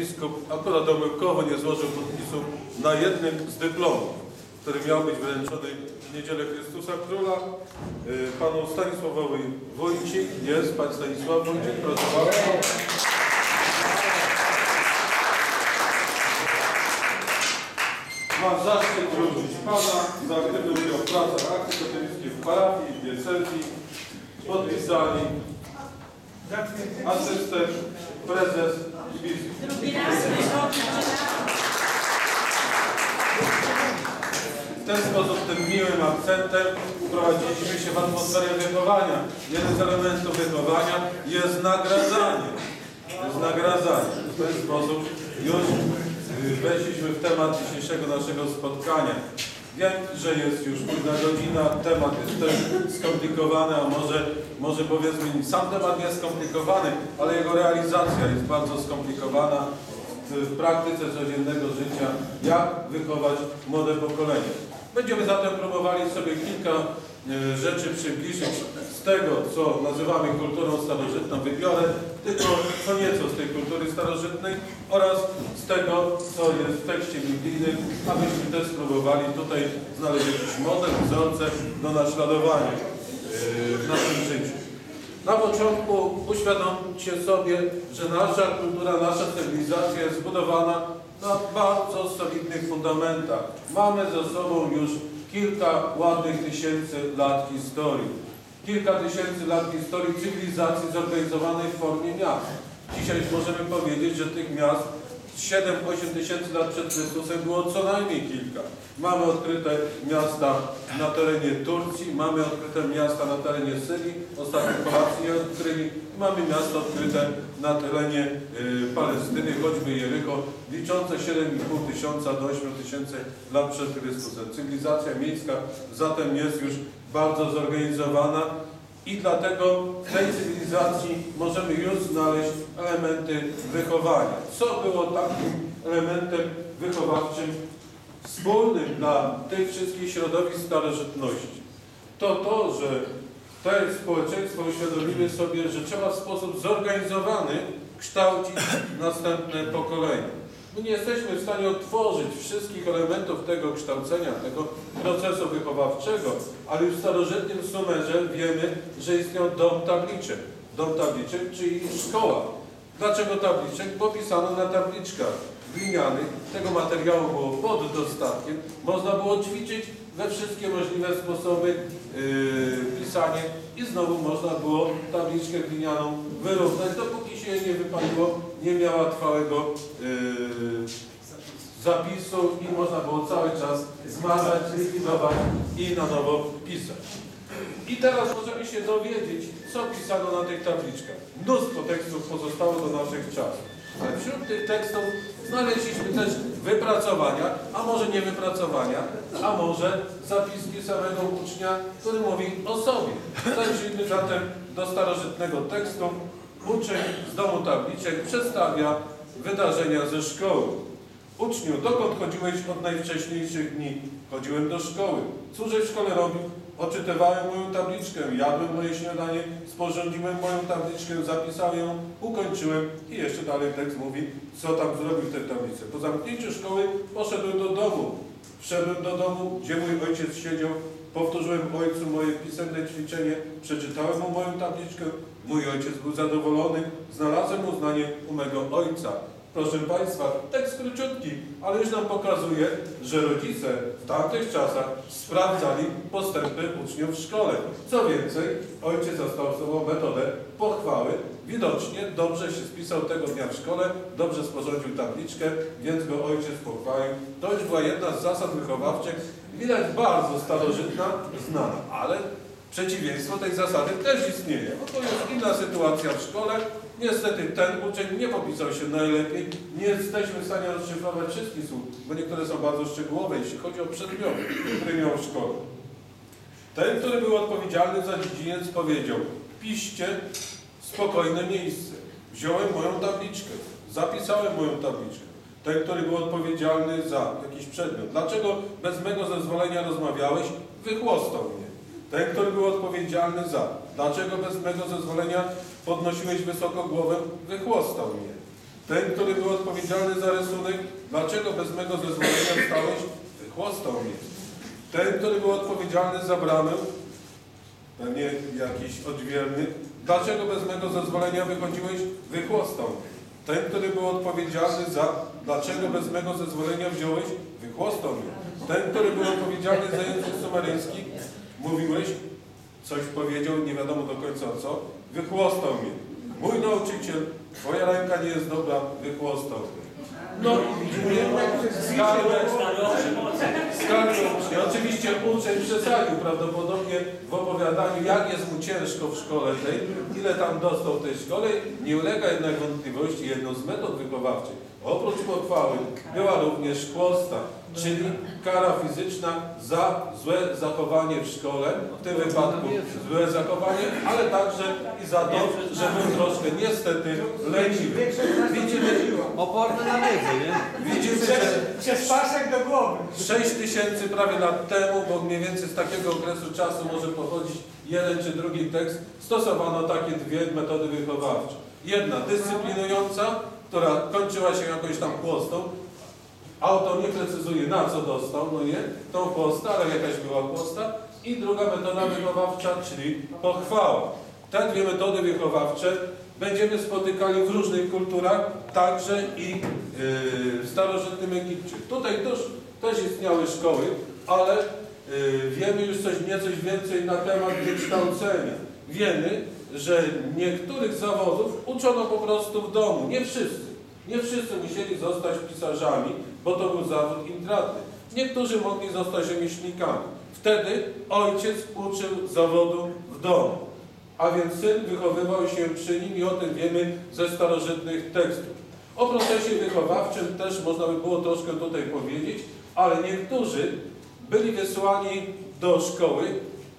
biskup akurat omyłkowo nie złożył podpisu na jednym z dyplomów, który miał być wręczony w Niedzielę Chrystusa Króla. Y, Panu Stanisławowi Wójcik, jest Pan Stanisław Wójcik, proszę bardzo. Mam zaszczyt wrócić Pana za aktywny udział w pracach akcji w parafii, w diecezji. Asystent, prezes i biskup. W ten sposób, tym miłym akcentem wprowadziliśmy się w atmosferę wychowania. Jeden z elementów wychowania jest nagradzanie. Jest nagradzanie. W ten sposób już y, weszliśmy w temat dzisiejszego naszego spotkania. Wiem, że jest już późna godzina, temat jest też skomplikowany, a może, może powiedzmy, sam temat nie jest skomplikowany, ale jego realizacja jest bardzo skomplikowana w, praktyce codziennego życia, jak wychować młode pokolenie. Będziemy zatem próbowali sobie kilka rzeczy przybliżyć z tego, co nazywamy kulturą starożytną. Wybiorę tylko co nieco z tej kultury starożytnej oraz z tego, co jest w tekście biblijnym, abyśmy też spróbowali tutaj znaleźć jakiś model, wzorce do naśladowania e, w naszym życiu. Na początku uświadomcie sobie, że nasza kultura, nasza cywilizacja jest zbudowana na bardzo solidnych fundamentach. Mamy ze sobą już kilka ładnych tysięcy lat historii. Kilka tysięcy lat historii cywilizacji zorganizowanej w formie miast. Dzisiaj możemy powiedzieć, że tych miast 7-8 tysięcy lat przed Chrystusem było co najmniej kilka. Mamy odkryte miasta na terenie Turcji, mamy odkryte miasta na terenie Syrii, ostatnio Polacy je odkryli, mamy miasta odkryte na terenie y, Palestyny, choćby Jericho, liczące 7,5 tysiąca do 8 tysięcy lat przed Chrystusem. Cywilizacja miejska zatem jest już bardzo zorganizowana i dlatego w tej cywilizacji możemy już znaleźć elementy wychowania. Co było takim elementem wychowawczym wspólnym dla tych wszystkich środowisk starożytności? To to, że te społeczeństwa uświadomiły sobie, że trzeba w sposób zorganizowany kształcić następne pokolenia. My nie jesteśmy w stanie otworzyć wszystkich elementów tego kształcenia, tego procesu wychowawczego, ale już w starożytnym Sumerze wiemy, że istniał dom tabliczek. Dom tabliczek, czyli szkoła. Dlaczego tabliczek? Bo pisano na tabliczkach glinianych. Tego materiału było pod dostatkiem. Można było ćwiczyć we wszystkie możliwe sposoby yy, pisanie i znowu można było tabliczkę glinianą wyrównać, dopóki się nie wypaliło, nie miała trwałego yy, zapisu i można było cały czas zmazać, zlikwidować i na nowo pisać. I teraz możemy się dowiedzieć, co pisano na tych tabliczkach. Mnóstwo tekstów pozostało do naszych czasów. Ale wśród tych tekstów znaleźliśmy też wypracowania, a może nie wypracowania, a może zapiski samego ucznia, który mówi o sobie. Zajrzyjmy zatem do starożytnego tekstu. Uczeń z domu tabliczek przedstawia wydarzenia ze szkoły. Uczniu, dokąd chodziłeś od najwcześniejszych dni? Chodziłem do szkoły. Cóżeś w szkole robił? Oczytywałem moją tabliczkę, jadłem moje śniadanie, sporządziłem moją tabliczkę, zapisałem ją, ukończyłem i jeszcze dalej tekst mówi, co tam zrobił w tej tablicy. Po zamknięciu szkoły poszedłem do domu. Wszedłem do domu, gdzie mój ojciec siedział, powtórzyłem ojcu moje pisemne ćwiczenie, przeczytałem mu moją tabliczkę. Mój ojciec był zadowolony, znalazłem uznanie u mego ojca. Proszę Państwa, tekst króciutki, ale już nam pokazuje, że rodzice w tamtych czasach sprawdzali postępy uczniów w szkole. Co więcej, ojciec zastosował metodę pochwały. Widocznie dobrze się spisał tego dnia w szkole, dobrze sporządził tabliczkę, więc go ojciec pochwalił. To już była jedna z zasad wychowawczych, widać bardzo starożytna, znana, ale przeciwieństwo tej zasady też istnieje. Oto jest inna sytuacja w szkole, Niestety ten uczeń nie popisał się najlepiej. Nie jesteśmy w stanie rozszyfrować wszystkich słów, bo niektóre są bardzo szczegółowe, jeśli chodzi o przedmioty, które miał w szkole. Ten, który był odpowiedzialny za dziedziniec powiedział, piszcie spokojne miejsce. Wziąłem moją tabliczkę, zapisałem moją tabliczkę. Ten, który był odpowiedzialny za jakiś przedmiot. Dlaczego bez mego zezwolenia rozmawiałeś? Wychłostał mnie. Ten, który był odpowiedzialny za. Dlaczego bez mego zezwolenia podnosiłeś wysoko głowę? Wychłostał mnie. Ten, który był odpowiedzialny za rysunek, dlaczego bez mego zezwolenia stałeś, chłostał mnie. Ten, który był odpowiedzialny za bramę, pewnie jakiś odźwierny, dlaczego bez mego zezwolenia wychodziłeś, wychłostał mnie. Ten, który był odpowiedzialny za, dlaczego bez mego zezwolenia wziąłeś, wychłostał mnie. Ten, który był odpowiedzialny za język sumeryjski, mówiłeś, coś powiedział, nie wiadomo do końca co, wychłostał mnie. Mój nauczyciel, twoja ręka nie jest dobra, wychłostał mnie. No, skargę, skargę ucznia. Oczywiście uczeń przesadził prawdopodobnie w opowiadaniu, jak jest mu ciężko w szkole tej, ile tam dostał w tej szkole. Nie ulega jednak wątpliwości jedną z metod wychowawczych. Oprócz pochwały była również chłosta, czyli kara fizyczna za złe zachowanie w szkole, w tym wypadku złe zachowanie, ale także i za to, że był troszkę niestety leniwy. Widzimy, Oporny na wiedzę, nie? widzimy, że Przez pasek do głowy. 6 tysięcy prawie lat temu, bo mniej więcej z takiego okresu czasu może pochodzić jeden czy drugi tekst, stosowano takie dwie metody wychowawcze. Jedna dyscyplinująca, która kończyła się jakąś tam chłostą. Autor nie precyzuje na co dostał, no nie, tą chłostę, ale jakaś była chłosta. I druga metoda wychowawcza, czyli pochwała. Te dwie metody wychowawcze będziemy spotykali w różnych kulturach, także i yy, w starożytnym Egipcie. Tutaj też, też istniały szkoły, ale yy, wiemy już coś niecoś więcej na temat wykształcenia. Wiemy, że niektórych zawodów uczono po prostu w domu, nie wszyscy. Nie wszyscy musieli zostać pisarzami, bo to był zawód intratny. Niektórzy mogli zostać rzemieślnikami. Wtedy ojciec uczył zawodu w domu, a więc syn wychowywał się przy nim i o tym wiemy ze starożytnych tekstów. O procesie wychowawczym też można by było troszkę tutaj powiedzieć, ale niektórzy byli wysłani do szkoły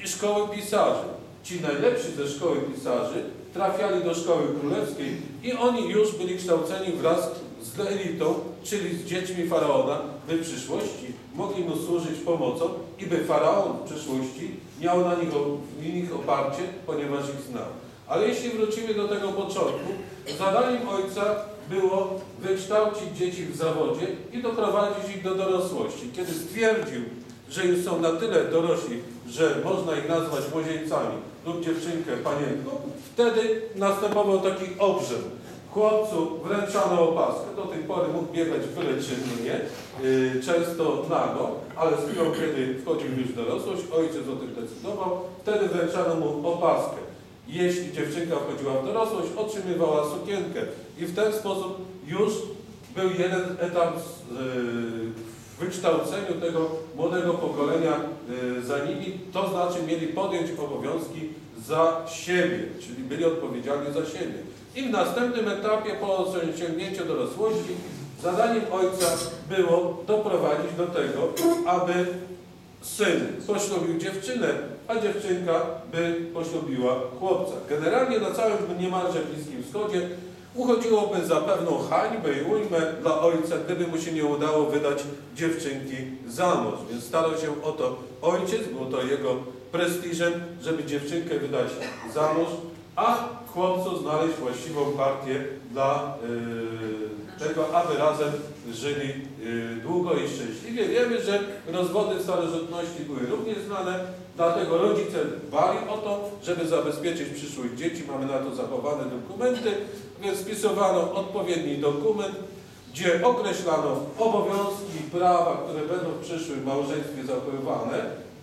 i szkoły pisarzy. Ci najlepsi ze szkoły pisarzy trafiali do szkoły królewskiej i oni już byli kształceni wraz z elitą, czyli z dziećmi faraona, by w przyszłości mogli mu służyć pomocą i by faraon w przyszłości miał na nich, w nich oparcie, ponieważ ich znał. Ale jeśli wrócimy do tego początku, zadaniem ojca było wykształcić dzieci w zawodzie i doprowadzić ich do dorosłości. Kiedy stwierdził, że już są na tyle dorośli, że można ich nazwać młodzieńcami lub dziewczynkę panienką, wtedy następował taki obrzęd. Chłopcu wręczano opaskę, do tej pory mógł biegać byle czynnie, yy, często nago, ale z chwilą, kiedy wchodził już w dorosłość, ojciec o tym decydował, wtedy wręczano mu opaskę. Jeśli dziewczynka wchodziła w dorosłość, otrzymywała sukienkę. I w ten sposób już był jeden etap z, yy, w wykształceniu tego młodego pokolenia yy, za nimi, to znaczy mieli podjąć obowiązki za siebie, czyli byli odpowiedzialni za siebie. I w następnym etapie, po osiągnięciu dorosłości, zadaniem ojca było doprowadzić do tego, aby syn poślubił dziewczynę, a dziewczynka by poślubiła chłopca. Generalnie na całym niemalże Bliskim Wschodzie uchodziłoby za pewną hańbę i ujmę dla ojca, gdyby mu się nie udało wydać dziewczynki za mąż. Więc starał się o to ojciec, było to jego prestiżem, żeby dziewczynkę wydać za mąż, a chłopcu znaleźć właściwą partię dla yy, tego, aby razem żyli yy, długo i szczęśliwie. Wiemy, że rozwody w starożytności były również znane, dlatego rodzice dbali o to, żeby zabezpieczyć przyszłość dzieci. Mamy na to zachowane dokumenty, spisowano odpowiedni dokument, gdzie określano obowiązki i prawa, które będą w przyszłym małżeństwie zachowywane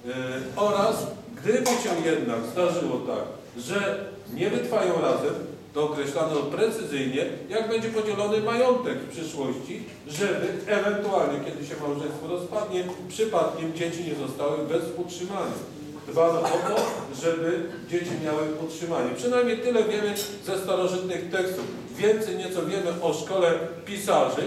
yy, oraz gdyby się jednak zdarzyło tak, że nie wytrwają razem, to określano precyzyjnie, jak będzie podzielony majątek w przyszłości, żeby ewentualnie, kiedy się małżeństwo rozpadnie, przypadkiem dzieci nie zostały bez utrzymania. Dbano o to, żeby dzieci miały utrzymanie. Przynajmniej tyle wiemy ze starożytnych tekstów. Więcej nieco wiemy o szkole pisarzy.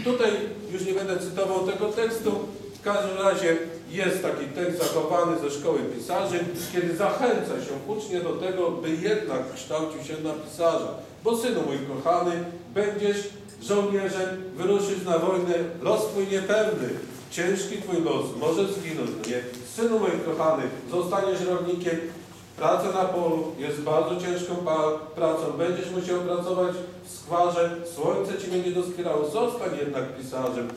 I tutaj już nie będę cytował tego tekstu. W każdym razie jest taki tekst zachowany ze szkoły pisarzy, kiedy zachęca się ucznie do tego, by jednak kształcił się na pisarza. Bo synu mój kochany, będziesz żołnierzem, wyruszysz na wojnę, los twój niepewny, ciężki twój los, może zginąć, nie? Synu mój kochany, zostaniesz rolnikiem, Praca na polu jest bardzo ciężką pracą. Będziesz musiał pracować w skwarze. Słońce ci będzie doskwierało. Zostań jednak pisarzem.